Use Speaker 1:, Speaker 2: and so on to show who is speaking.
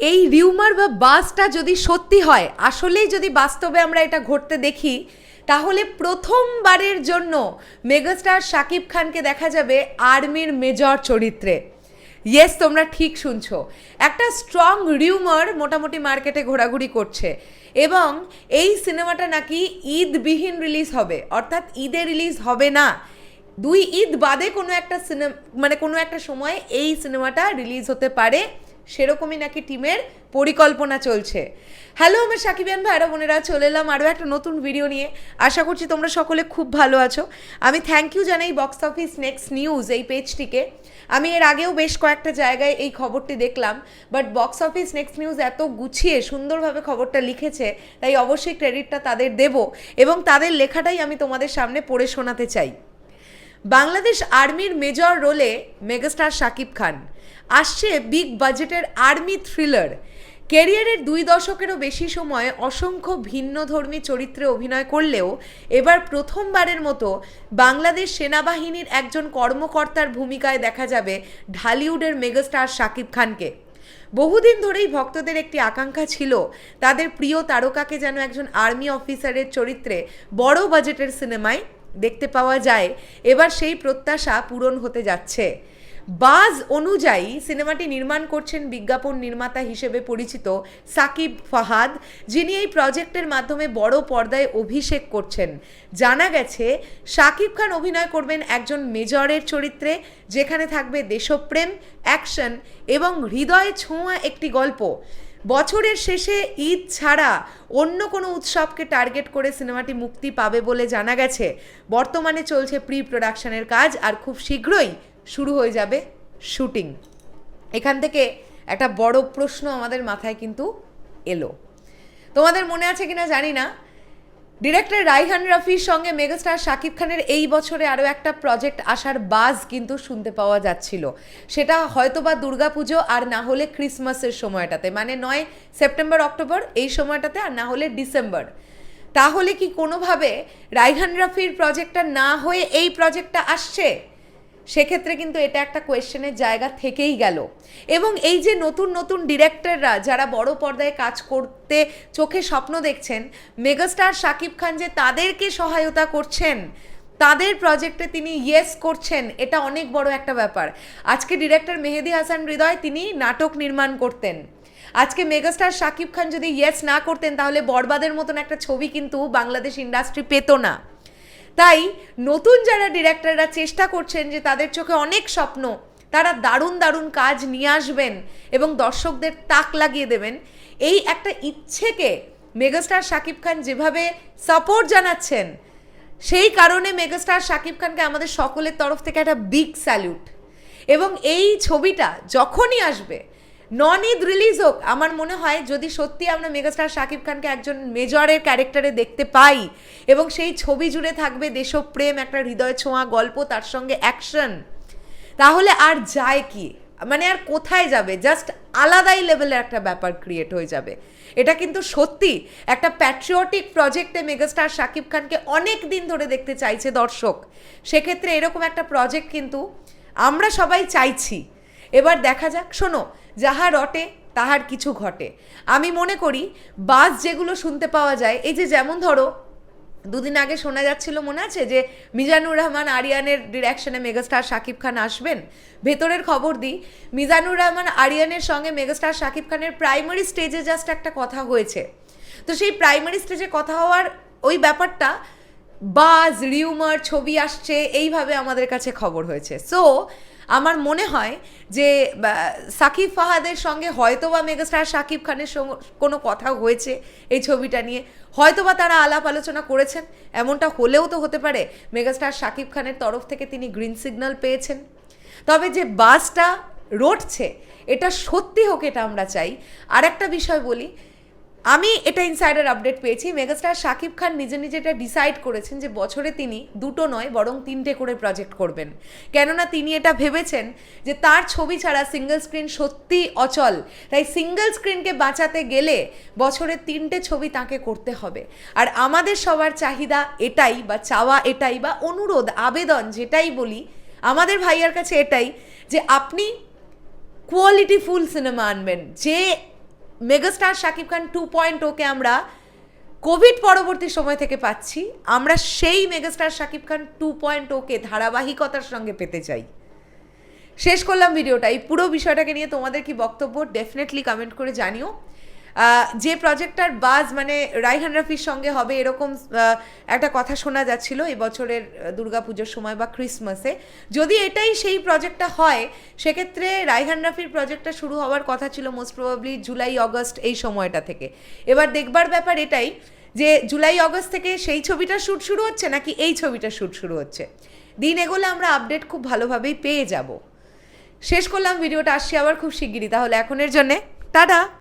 Speaker 1: এই রিউমার বা বাসটা যদি সত্যি হয়, আসলেই যদি বাস্তবে আমরা এটা ঘটতে দেখি, তাহলে প্রথমবারের জন্য মেগাস্টার শাকিব খানকে দেখা যাবে আর্মির মেজর চরিত্রে। ইয়েস তোমরা ঠিক শুনছো। একটা স্ট্রং রিউমার মোটামুটি মার্কেটে ঘোরাঘুরি করছে। এবং এই সিনেমাটা নাকি ঈদবিহীন রিলিজ হবে। অর্থাৎ ঈদে রিলিজ হবে না। দুই ঈদ বাদে কোনো একটা সিনেমা মানে কোনো একটা সময়ে এই সিনেমাটা রিলিজ হতে পারে। সেরকমই নাকি টিমের পরিকল্পনা চলছে। হ্যালো আমার সাকিবিয়ান ভাইরা বোনেরা, চলে এলাম আরও একটা নতুন ভিডিও নিয়ে। আশা করছি তোমরা সকলে খুব ভালো আছো। আমি থ্যাংক ইউ জানাই বক্স অফিস নেক্সট নিউজ এই পেজটিকে আমি এর আগেও বেশ কয়েকটা জায়গায় এই খবরটি দেখলাম but box office next news এত গুছিয়ে, সুন্দরভাবে খবরটা লিখেছে, তাই অবশ্যই ক্রেডিটটা তাদের দেব এবং তাদের লেখাটাই আমি তোমাদের সামনে পড়ে শোনাতে চাই। বাংলাদেশ আর্মির মেজর রোলে মেগাস্টার শাকিব খান। আসছে বিগ বাজেটের আর্মি থ্রিলার। ক্যারিয়ারের দুই দশকেরও বেশি সময় অসংখ্য ভিন্নধর্মী চরিত্রে অভিনয় করলেও এবার প্রথমবারের মতো বাংলাদেশ সেনাবাহিনীর একজন কর্মকর্তার ভূমিকায় দেখা যাবে ঢালিউডের মেগাস্টার শাকিব খানকে। বহুদিন ধরেই ভক্তদের একটি আকাঙ্ক্ষা ছিল তাদের প্রিয় তারকাকে যেন একজন আর্মি অফিসারের চরিত্রে বড় বাজেটের সিনেমায় দেখতে পাওয়া যায়। এবার সেই প্রত্যাশা পূরণ হতে যাচ্ছে। বাজ অনুযায়ী সিনেমাটি নির্মাণ করছেন বিজ্ঞাপন নির্মাতা হিসেবে পরিচিত সাকিব ফাহাদ, যিনি এই প্রজেক্টের মাধ্যমে বড় পর্দায় অভিষেক করছেন। জানা গেছে, সাকিব খান অভিনয় করবেন একজন মেজরের চরিত্রে, যেখানে থাকবে দেশপ্রেম, অ্যাকশন এবং হৃদয় ছোঁয়া একটি গল্প। বছরের শেষে ঈদ ছাড়া অন্য কোনো উৎসবকে টার্গেট করে সিনেমাটি মুক্তি পাবে বলে জানা গেছে। বর্তমানে চলছে প্রি প্রোডাকশনের কাজ আর খুব শীঘ্রই শুরু হয়ে যাবে শুটিং। এখান থেকে একটা বড় প্রশ্ন আমাদের মাথায় কিন্তু এলো। তোমাদের মনে আছে কিনা জানি না ডিরেক্টর রাইহান রাফির সঙ্গে মেগাস্টার শাকিব খানের এই বছরে আরও একটা প্রজেক্ট আসার বাজ কিন্তু শুনতে পাওয়া যাচ্ছিল। সেটা হয়তো বা দুর্গাপুজো আর না হলে ক্রিসমাসের সময়টাতে মানে নয় সেপ্টেম্বর, অক্টোবর এই সময়টাতে আর না হলে ডিসেম্বর। তাহলে কি কোনোভাবে রাইহান রাফির প্রজেক্টটা না হয়ে এই প্রজেক্টটা আসছে? সেক্ষেত্রে কিন্তু এটা একটা কোয়েশ্চেনের জায়গা থেকেই গেল। এবং এই যে নতুন নতুন ডিরেক্টররা যারা বড় পর্দায় কাজ করতে চোখে স্বপ্ন দেখছেন মেগাস্টার শাকিব খান যে তাদেরকে সহায়তা করছেন, তাদের প্রজেক্টে তিনি ইয়েস করছেন, এটা অনেক বড় একটা ব্যাপার। আজকে ডিরেক্টর মেহেদি হাসান হৃদয় তিনি নাটক নির্মাণ করতেন। আজকে মেগাস্টার শাকিব খান যদি ইয়েস না করতেন, তাহলে বরবাদের মতন একটা ছবি কিন্তু বাংলাদেশ ইন্ডাস্ট্রি পেত না। তাই নতুন যারা ডিরেক্টররা চেষ্টা করছেন যে তাদের চোখে অনেক স্বপ্ন, তারা দারুণ দারুণ কাজ নিয়ে আসবেন এবং দর্শকদের তাক লাগিয়ে দেবেন। এই একটা ইচ্ছেকে মেগাস্টার শাকিব খান যেভাবে সাপোর্ট জানাচ্ছেন, সেই কারণে মেগাস্টার শাকিব খানকে আমাদের সকলের তরফ থেকে একটা বিগ স্যালুট এবং এই ছবিটা যখনই আসবে নন ঈদ রিলিজ হোক, আমার মনে হয় যদি সত্যি আমরা মেগাস্টার শাকিব খানকে একজন মেজরের ক্যারেক্টারে দেখতে পাই, এবং সেই ছবি জুড়ে থাকবে দেশপ্রেম, একটা হৃদয় ছোঁয়া গল্প, তার সঙ্গে অ্যাকশন তাহলে আর যায় কি? মানে আর কোথায় যাবে? জাস্ট আলাদাই লেভেলের একটা ব্যাপার ক্রিয়েট হয়ে যাবে। এটা কিন্তু সত্যি, একটা প্যাট্রিয়টিক প্রজেক্টে মেগাস্টার শাকিব খানকে অনেক দিন ধরে দেখতে চাইছে দর্শক। সেক্ষেত্রে এরকম একটা প্রজেক্ট কিন্তু আমরা সবাই চাইছি। এবার দেখা যাক, শোনো, যাহা রটে, তাহার কিছু ঘটে। আমি মনে করি বাস যেগুলো শুনতে পাওয়া যায়, এই যে যেমন ধরো, দুদিন আগে শোনা যাচ্ছিল মনে আছে যে, মিজানুর রহমান আরিয়ানের ডিরেকশনে মেগাস্টার শাকিব খান আসবেন? ভেতরের খবর দিই, মিজানুর রহমান আরিয়ানের সঙ্গে মেগাস্টার শাকিব খানের প্রাইমারি স্টেজে জাস্ট একটা কথা হয়েছে। তো সেই প্রাইমারি স্টেজে কথা হওয়ার ওই ব্যাপারটা, বাজ রিউমার ছবি আসছে, এইভাবে আমাদের কাছে খবর হয়েছে। সো আমার মনে হয় যে সাকিব ফাহাদের সঙ্গে হয়তোবা মেগাস্টার সাকিব খানের কোনো কথা হয়েছে এই ছবিটা নিয়ে। হয়তোবা তারা আলাপ আলোচনা করেছেন, এমনটা হলেও তো হতে পারে মেগাস্টার সাকিব খানের তরফ থেকে তিনি গ্রিন সিগন্যাল পেয়েছেন। তবে যে বাসটা রটছে, এটা সত্যি হোক এটা আমরা চাই। আর একটা বিষয় বলি আমি এটা ইনসাইডার আপডেট পেয়েছি। মেগাস্টার শাকিব খান নিজে নিজে এটা ডিসাইড করেছেন যে বছরে তিনি দুটো নয়, বরং তিনটে করে প্রজেক্ট করবেন। কেননা তিনি এটা ভেবেছেন যে তার ছবি ছাড়া সিঙ্গেল স্ক্রিন সত্যি অচল। তাই সিঙ্গেল স্ক্রিনকে বাঁচাতে গেলে বছরে তিনটে ছবি তাকে করতে হবে। আর আমাদের সবার চাহিদা এটাই বা চাওয়া এটাই বা অনুরোধ, আবেদন যেটাই বলি, আমাদের ভাইয়ার কাছে এটাই যে আপনি কোয়ালিটি ফুল সিনেমা আনবেন। যে megastar Shakib Khan two point okay আমরা কোভিড পরবর্তী সময় থেকে পাচ্ছি। আমরা সেই megastar Shakib Khan two point okay ধারাবাহিকতার সঙ্গে পেতে চাই। শেষ করলাম ভিডিওটা। এই পুরো বিষয়টাকে নিয়ে তোমাদের কি বক্তব্য ডেফিনেটলি কমেন্ট করে জানিও। যে প্রজেক্টটার বাজ মানে রাইহান রাফির সঙ্গে হবে এরকম একটা কথা শোনা যাচ্ছিল এই বছরের দুর্গাপুজোর সময় বা ক্রিসমাসে যদি এটাই সেই প্রজেক্টটা হয়, সেক্ষেত্রে রাইহান রাফির প্রজেক্টটা শুরু হওয়ার কথা ছিল মোস্ট প্রবাবলি জুলাই অগস্ট এই সময়টা থেকে। এবার দেখবার ব্যাপার এটাই যে জুলাই অগস্ট থেকে সেই ছবিটার শ্যুট শুরু হচ্ছে নাকি এই ছবিটা শ্যুট শুরু হচ্ছে? দিন এগোলে আমরা আপডেট খুব ভালোভাবেই পেয়ে যাব। শেষ করলাম, ভিডিওটা আসছি আবার খুব শিগগিরই, তাহলে এখনের জন্যে, টাটা!